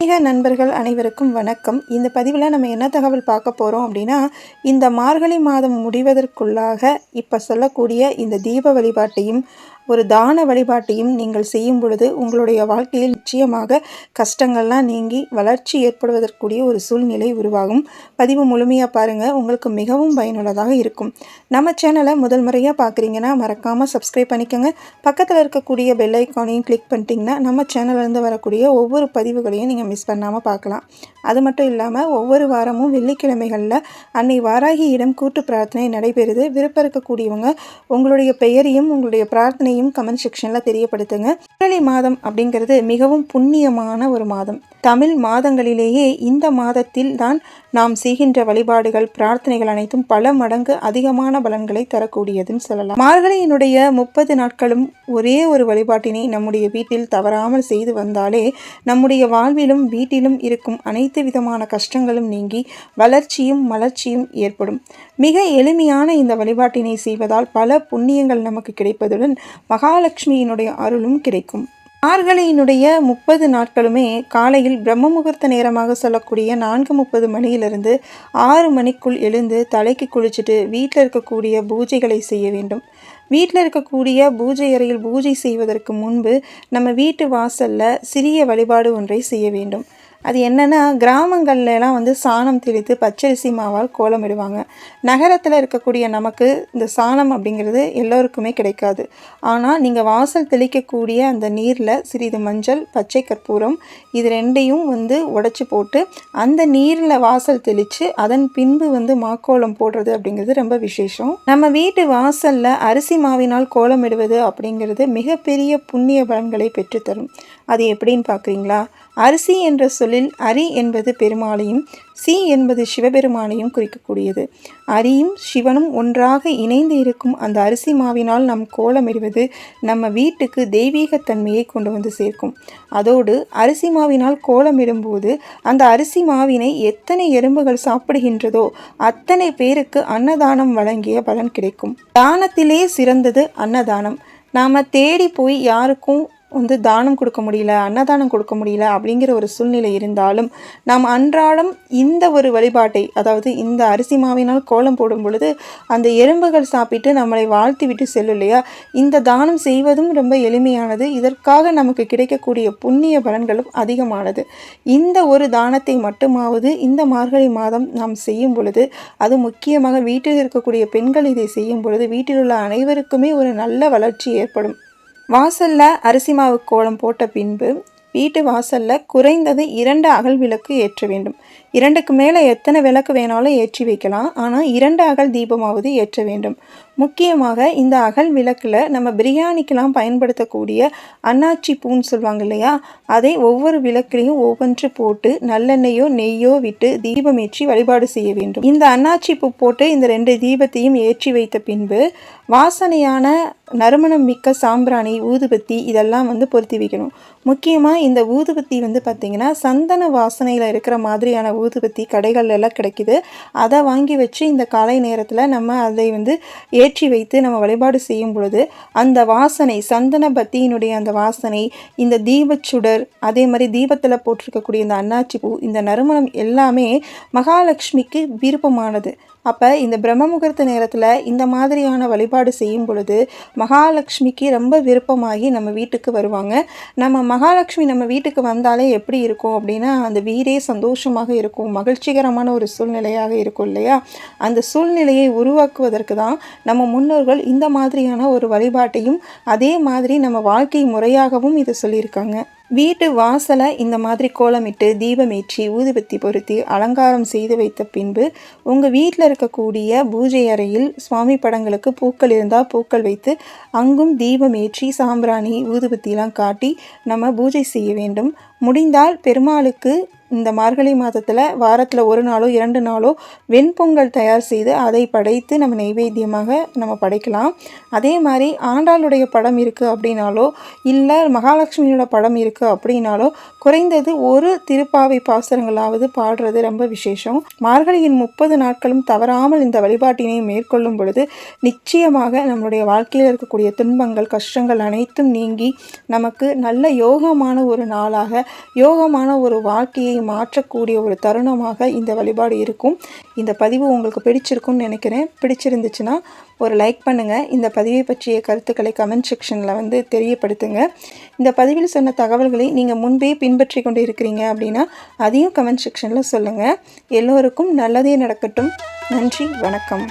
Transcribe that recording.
வணிக நண்பர்கள் அனைவருக்கும் வணக்கம். இந்த பதிவில் நம்ம என்ன தகவல் பார்க்க போகிறோம் அப்படின்னா இந்த மார்கழி மாதம் முடிவதற்குள்ளாக இப்போ சொல்லக்கூடிய இந்த தீப வழிபாட்டையும் ஒரு தான வழிபாட்டையும் நீங்கள் செய்யும் பொழுது உங்களுடைய வாழ்க்கையில் நிச்சயமாக கஷ்டங்கள்லாம் நீங்கி வளர்ச்சி ஏற்படுவதற்குரிய ஒரு சூழ்நிலை உருவாகும். பதிவு முழுமையாக பாருங்கள் உங்களுக்கு மிகவும் பயனுள்ளதாக இருக்கும். நம்ம சேனலை முதல் முறையாக பார்க்குறீங்கன்னா மறக்காமல் சப்ஸ்கிரைப் பண்ணிக்கோங்க. பக்கத்தில் இருக்கக்கூடிய பெல் ஐக்கானையும் கிளிக் பண்ணிட்டீங்கன்னா நம்ம சேனல்லேருந்து வரக்கூடிய ஒவ்வொரு பதிவுகளையும் நீங்கள் மிஸ் பண்ணாமல் பார்க்கலாம் அது மட்டும் இல்லாமல் ஒவ்வொரு வாரமும் வெள்ளிக்கிழமைகளில் அன்னை வாராகியிடம் கூட்டு பிரார்த்தனை நடைபெறுது. விருப்பம் இருக்கக்கூடியவங்க உங்களுடைய பெயரையும் உங்களுடைய பிரார்த்தனையும் கருத்தையும் கமெண்ட் செக்ஷனில் தெரியப்படுத்துங்க. மார்கழி மாதம் அப்படிங்கிறது மிகவும் புண்ணியமான ஒரு மாதம். தமிழ் மாதங்களிலேயே இந்த மாதத்தில் தான் நாம் செய்கின்ற வழிபாடுகள் பிரார்த்தனைகள் அனைத்தும் பல மடங்கு அதிகமான பலன்களை தரக்கூடியதுன்னு சொல்லலாம். மார்கழியினுடைய முப்பது நாட்களும் ஒரே ஒரு வழிபாட்டினை நம்முடைய வீட்டில் தவறாமல் செய்து வந்தாலே நம்முடைய வாழ்விலும் வீட்டிலும் இருக்கும் அனைத்து விதமான கஷ்டங்களும் நீங்கி வளர்ச்சியும் மலர்ச்சியும் ஏற்படும். மிக எளிமையான இந்த வழிபாட்டினை செய்வதால் பல புண்ணியங்கள் நமக்கு கிடைப்பதுடன் மகாலட்சுமியினுடைய அருளும் கிடைக்கும். மார்கழியினுடைய முப்பது நாட்களுமே காலையில் பிரம்ம முகூர்த்த நேரமாக சொல்லக்கூடிய நான்கு முப்பது மணியிலிருந்து ஆறு மணிக்குள் எழுந்து தலைக்கு குளிச்சுட்டு வீட்டில் இருக்கக்கூடிய பூஜைகளை செய்ய வேண்டும். வீட்டில் இருக்கக்கூடிய பூஜை அறையில் பூஜை செய்வதற்கு முன்பு நம்ம வீட்டு வாசலில் சிறிய வழிபாடு ஒன்றை செய்ய வேண்டும். அது என்னென்னா கிராமங்கள்லாம் வந்து சாணம் தெளித்து பச்சரிசி மாவால் கோலமிடுவாங்க நகரத்தில் இருக்கக்கூடிய நமக்கு இந்த சாணம் அப்படிங்கிறது எல்லோருக்குமே கிடைக்காது. ஆனால் நீங்கள் வாசல் தெளிக்கக்கூடிய அந்த நீரில் சிறிது மஞ்சள் பச்சை கற்பூரம் இது ரெண்டையும் வந்து உடச்சி போட்டு அந்த நீரில் வாசல் தெளித்து அதன் பின்பு வந்து மாக்கோலம் போடுறது அப்படிங்கிறது ரொம்ப விசேஷம். நம்ம வீட்டு வாசலில் அரிசி மாவினால் கோலமிடுவது அப்படிங்கிறது மிகப்பெரிய புண்ணிய பலன்களை பெற்றுத்தரும். அது எப்படின்னு பார்க்குறீங்களா? அரிசி என்ற சொல்லில் அரி என்பது பெருமாளையும் சி என்பது சிவபெருமானையும் குறிக்கக்கூடியது. அரியும் சிவனும் ஒன்றாக இணைந்து இருக்கும் அந்த அரிசி மாவினால் நம் கோலமிடுவது நம்ம வீட்டுக்கு தெய்வீகத்தன்மையை கொண்டு வந்து சேர்க்கும். அதோடு அரிசி மாவினால் கோலமிடும்போது அந்த அரிசி மாவினை எத்தனை எறும்புகள் சாப்பிடுகின்றதோ அத்தனை பேருக்கு அன்னதானம் வழங்கிய பலன் கிடைக்கும். தானத்திலே சிறந்தது அன்னதானம். நாம் தேடி போய் யாருக்கும் வந்து தானம் கொடுக்க முடியல அன்னதானம் கொடுக்க முடியல அப்படிங்கிற ஒரு சூழ்நிலை இருந்தாலும் நாம் அன்றாடம் இந்த ஒரு வழிபாட்டை அதாவது இந்த அரிசி மாவினால் கோலம் போடும் பொழுது அந்த எறும்புகள் சாப்பிட்டு நம்மளை வாழ்த்தி விட்டு செல்லும் இல்லையா? இந்த தானம் செய்வதும் ரொம்ப எளிமையானது. இதற்காக நமக்கு கிடைக்கக்கூடிய புண்ணிய பலன்களும் அதிகமானது. இந்த ஒரு தானத்தை மட்டுமாவது இந்த மார்கழி மாதம் நாம் செய்யும் பொழுது அது முக்கியமாக வீட்டில் இருக்கக்கூடிய பெண்கள் இதை செய்யும் பொழுது வீட்டில் உள்ள அனைவருக்குமே ஒரு நல்ல வளர்ச்சி ஏற்படும். வாசலில் அரிசி மாவு கோலம் போட்ட பின்பு வீட்டு வாசலில் குறைந்தது இரண்டு அகல் விளக்கு ஏற்ற வேண்டும். இரண்டுக்கு மேலே எத்தனை விளக்கு வேணாலும் ஏற்றி வைக்கலாம். ஆனால் இரண்டு அகல் தீபமாவது ஏற்ற வேண்டும். முக்கியமாக இந்த அகல் விளக்கில் நம்ம பிரியாணிக்கெலாம் பயன்படுத்தக்கூடிய அன்னாச்சி பூன்னு சொல்லுவாங்க இல்லையா? அதை ஒவ்வொரு விளக்குலையும் ஒவ்வொன்று போட்டு நல்லெண்ணெயோ நெய்யோ விட்டு தீபம் ஏற்றி வழிபாடு செய்ய வேண்டும். இந்த அன்னாச்சி பூ போட்டு இந்த ரெண்டு தீபத்தையும் ஏற்றி வைத்த பின்பு வாசனையான நறுமணம் மிக்க சாம்பிராணி ஊதுபத்தி இதெல்லாம் வந்து பொருத்தி வைக்கணும். முக்கியமாக இந்த ஊதுபத்தி வந்து பார்த்திங்கன்னா சந்தன வாசனையில் இருக்கிற மாதிரியான ஊதுபத்தி கடைகள்லாம் கிடைக்கிது. அதை வாங்கி வச்சு இந்த காலை நேரத்தில் நம்ம அதை வந்து ஏற்றி வைத்து நம்ம வழிபாடு செய்யும் பொழுது அந்த வாசனை சந்தன பத்தியினுடைய அந்த வாசனை இந்த தீபச்சுடர் அதே மாதிரி தீபத்தில் போட்டிருக்கக்கூடிய இந்த அன்னாச்சி பூ இந்த நறுமணம் எல்லாமே மகாலட்சுமிக்கு விருப்பமானது. அப்போ இந்த பிரம்ம முகூர்த்த நேரத்தில் இந்த மாதிரியான வழிபாடு செய்யும் பொழுது மகாலட்சுமிக்கு ரொம்ப விருப்பமாகி நம்ம வீட்டுக்கு வருவாங்க. நம்ம மகாலட்சுமி நம்ம வீட்டுக்கு வந்தாலே எப்படி இருக்கும் அப்படின்னா அந்த வீடே சந்தோஷமாக இருக்கும். மகிழ்ச்சிகரமான ஒரு சூழ்நிலையாக இருக்கும் இல்லையா? அந்த சூழ்நிலையை உருவாக்குவதற்கு தான் நம்ம முன்னோர்கள் இந்த மாதிரியான ஒரு வழிபாட்டையும் அதே மாதிரி நம்ம வாழ்க்கை முறையாகவும் இதை சொல்லியிருக்காங்க. வீட்டு வாசலை இந்த மாதிரி கோலமிட்டு தீபமேற்றி ஊதுபத்தி பொருத்தி அலங்காரம் செய்து வைத்த பின்பு உங்கள் வீட்டில் இருக்கக்கூடிய பூஜை அறையில் சுவாமி படங்களுக்கு பூக்கள் இருந்தால் பூக்கள் வைத்து அங்கும் தீபம் ஏற்றி சாம்பிராணி ஊதுபத்திலாம் காட்டி நம்ம பூஜை செய்ய வேண்டும். முடிந்தால் பெருமாளுக்கு இந்த மார்கழி மாதத்தில் வாரத்தில் ஒரு நாளோ இரண்டு நாளோ வெண்பொங்கல் தயார் செய்து அதை படைத்து நம்ம நைவேத்தியமாக நம்ம படைக்கலாம். அதே மாதிரி ஆண்டாளுடைய படம் இருக்குது அப்படின்னாலோ இல்லை மகாலட்சுமியோட படம் இருக்குது அப்படின்னாலோ குறைந்தது ஒரு திருப்பாவை பாசுரங்களாவது பாடுறது ரொம்ப விசேஷம். மார்கழியின் முப்பது நாட்களும் தவறாமல் இந்த வழிபாட்டினை மேற்கொள்ளும் பொழுது நிச்சயமாக நம்மளுடைய வாழ்க்கையில் இருக்கக்கூடிய துன்பங்கள் கஷ்டங்கள் அனைத்தும் நீங்கி நமக்கு நல்ல யோகமான ஒரு நாளாக யோகமான ஒரு வாழ்க்கையை மாற்றக்கூடிய ஒரு தருணமாக இந்த வழிபாடு இருக்கும். இந்த பதிவு உங்களுக்கு பிடிச்சிருக்கும்னு நினைக்கிறேன். பிடிச்சிருந்துச்சுன்னா ஒரு லைக் பண்ணுங்கள் இந்த பதிவை பற்றிய கருத்துக்களை கமெண்ட் செக்ஷனில் வந்து தெரியப்படுத்துங்க. இந்த பதிவில் சொன்ன தகவல்களை நீங்கள் முன்பே பின்பற்றி கொண்டு இருக்கிறீங்க அப்படின்னா அதையும் கமெண்ட் செக்ஷனில் சொல்லுங்கள் எல்லோருக்கும் நல்லதே நடக்கட்டும். நன்றி வணக்கம்.